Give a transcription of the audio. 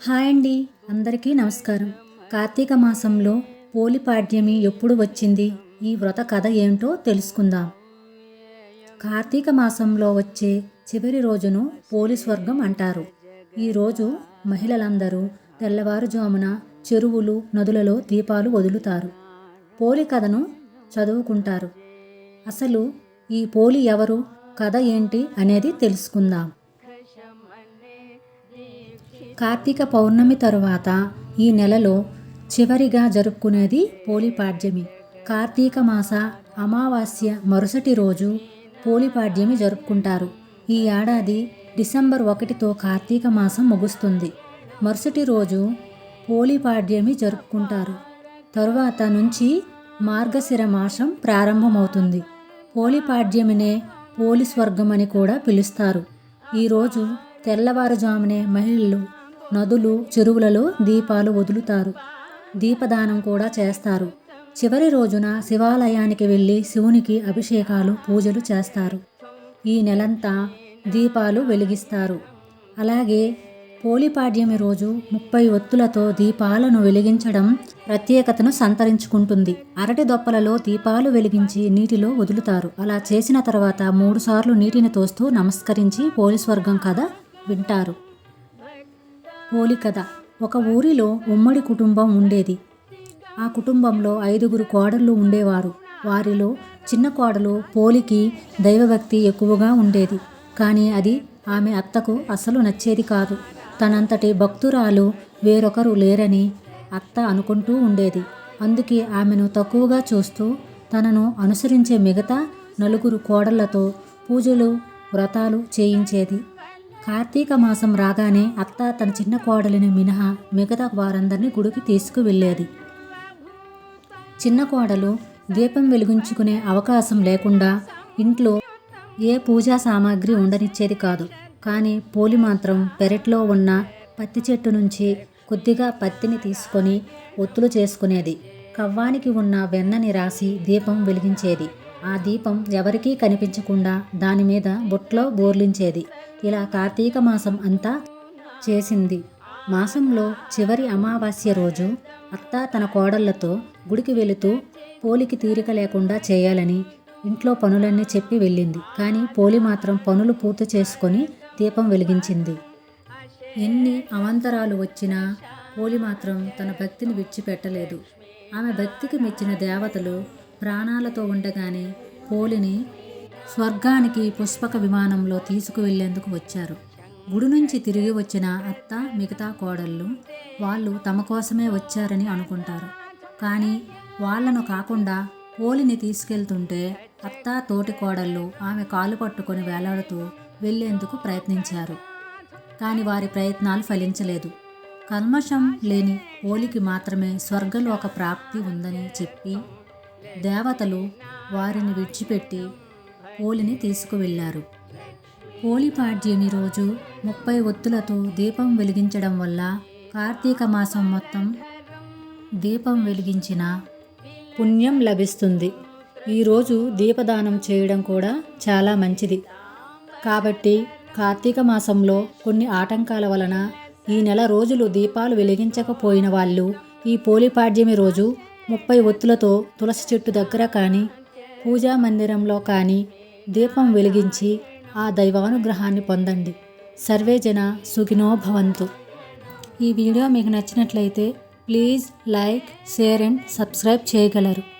Hi అండి అందరికీ నమస్కారం. కార్తీక మాసంలో పోలిపాడ్యమి ఎప్పుడు వచ్చింది? ఈ వ్రత కథ ఏంటో తెలుసుకుందాం. కార్తీక మాసంలో వచ్చే చివరి రోజును పోలి స్వర్గం అంటారు. ఈ రోజు మహిళలందరూ తెల్లవారుజామున చెరువులు నదులలో దీపాలు వదులుతారు. పోలి కథను చదువుకుంటారు. అసలు ఈ పోలి ఎవరు కథ ఏంటి అనేది తెలుసుకుందాం. కార్తీక పౌర్ణమి తరువాత ఈ నెలలో చివరిగా జరుపుకునేది పోలిపాడ్యమి కార్తీక మాస అమావాస్య మరుసటి రోజు పోలిపాడ్యమి జరుపుకుంటారు. ఈ ఏడాది డిసెంబర్ ఒకటితో కార్తీక మాసం ముగుస్తుంది. మరుసటి రోజు పోలిపాడ్యమి జరుపుకుంటారు. తరువాత నుంచి మార్గశిర మాసం ప్రారంభమవుతుంది. పోలిపాడ్యమినే పోలి వర్గం అని కూడా పిలుస్తారు. ఈరోజు తెల్లవారుజామునే మహిళలు నదులు చెరువులలో దీపాలు వదులుతారు. దీపదానం కూడా చేస్తారు. చివరి రోజున శివాలయానికి వెళ్ళి శివునికి అభిషేకాలు పూజలు చేస్తారు. ఈ నెలంతా దీపాలు వెలిగిస్తారు. అలాగే పోలిపాడ్యమి రోజు ముప్పై ఒత్తులతో దీపాలను వెలిగించడం ప్రత్యేకతను సంతరించుకుంటుంది. అరటి దొప్పలలో దీపాలు వెలిగించి నీటిలో వదులుతారు. అలా చేసిన తర్వాత మూడుసార్లు నీటిని తోస్తూ నమస్కరించి పోలీస్ వర్గం కథ వింటారు. పోలికథ ఒక ఊరిలో ఉమ్మడి కుటుంబం ఉండేది. ఆ కుటుంబంలో ఐదుగురు కోడళ్ళు ఉండేవారు. వారిలో చిన్న కోడలు పోలికి దైవభక్తి ఎక్కువగా ఉండేది. కానీ అది ఆమె అత్తకు అస్సలు నచ్చేది కాదు. తనంతటి భక్తురాలు వేరొకరు లేరని అత్త అనుకుంటూ ఉండేది. అందుకే ఆమెను తక్కువగా చూస్తూ తనను అనుసరించే మిగతా నలుగురు కోడళ్ళతో పూజలు వ్రతాలు చేయించేది. కార్తీక మాసం రాగానే అత్త తన చిన్న కోడలిని మినహా మిగతా వారందరినీ గుడికి తీసుకువెళ్ళేది. చిన్న కోడలు దీపం వెలిగించుకునే అవకాశం లేకుండా ఇంట్లో ఏ పూజా సామాగ్రి ఉండనిచ్చేది కాదు. కానీ పోలి మాత్రం పెరట్లో ఉన్న పత్తి చెట్టు నుంచి కొద్దిగా పత్తిని తీసుకొని ఒత్తులు చేసుకునేది. కవ్వానికి ఉన్న వెన్నని రాసి దీపం వెలిగించేది. ఆ దీపం ఎవరికీ కనిపించకుండా దాని మీద బుట్లో బోర్లించేది. ఇలా కార్తీక మాసం అంతా చేసింది. మాసంలో చివరి అమావాస్య రోజు అత్త తన కోడళ్ళతో గుడికి వెళుతూ పోలికి తీరిక లేకుండా చేయాలని ఇంట్లో పనులన్నీ చెప్పి వెళ్ళింది. కానీ పోలి మాత్రం పనులు పూర్తి చేసుకొని దీపం వెలిగించింది. ఎన్ని అవాంతరాలు వచ్చినా పోలి మాత్రం తన భక్తిని విడిచిపెట్టలేదు. ఆమె భక్తికి మెచ్చిన దేవతలు ప్రాణాలతో ఉండగానే పోలిని స్వర్గానికి పుష్పక విమానంలో తీసుకువెళ్ళేందుకు వచ్చారు. గుడి నుంచి తిరిగి వచ్చిన అత్త మిగతా కోడళ్ళు వాళ్ళు తమ కోసమే వచ్చారని అనుకుంటారు. కానీ వాళ్ళను కాకుండా పోలిని తీసుకెళ్తుంటే అత్త తోటి కోడళ్ళు ఆమె కాలు పట్టుకొని వేలాడుతూ వెళ్ళేందుకు ప్రయత్నించారు. కానీ వారి ప్రయత్నాలు ఫలించలేదు. కల్మషం లేని పోలికి మాత్రమే స్వర్గలోక ప్రాప్తి ఉందని చెప్పి దేవతలు వారిని విడిచిపెట్టి పోలిని తీసుకువెళ్ళారు పోలిపాడ్యమి రోజు ముప్పై ఒత్తులతో దీపం వెలిగించడం వల్ల కార్తీక మాసం మొత్తం దీపం వెలిగించిన పుణ్యం లభిస్తుంది. ఈరోజు దీపదానం చేయడం కూడా చాలా మంచిది. కాబట్టి కార్తీక మాసంలో కొన్ని ఆటంకాల వలన ఈ నెల రోజులు దీపాలు వెలిగించకపోయిన వాళ్ళు ఈ పోలిపాడ్యమి రోజు ముప్పై ఒత్తులతో తులసి చెట్టు దగ్గర కానీ పూజా మందిరంలో కానీ దీపం వెలిగించి ఆ దైవానుగ్రహాన్ని పొందండి. సర్వే జన సుఖినో భవంతు. ఈ వీడియో మీకు నచ్చినట్లయితే please like share and subscribe చేయగలరు.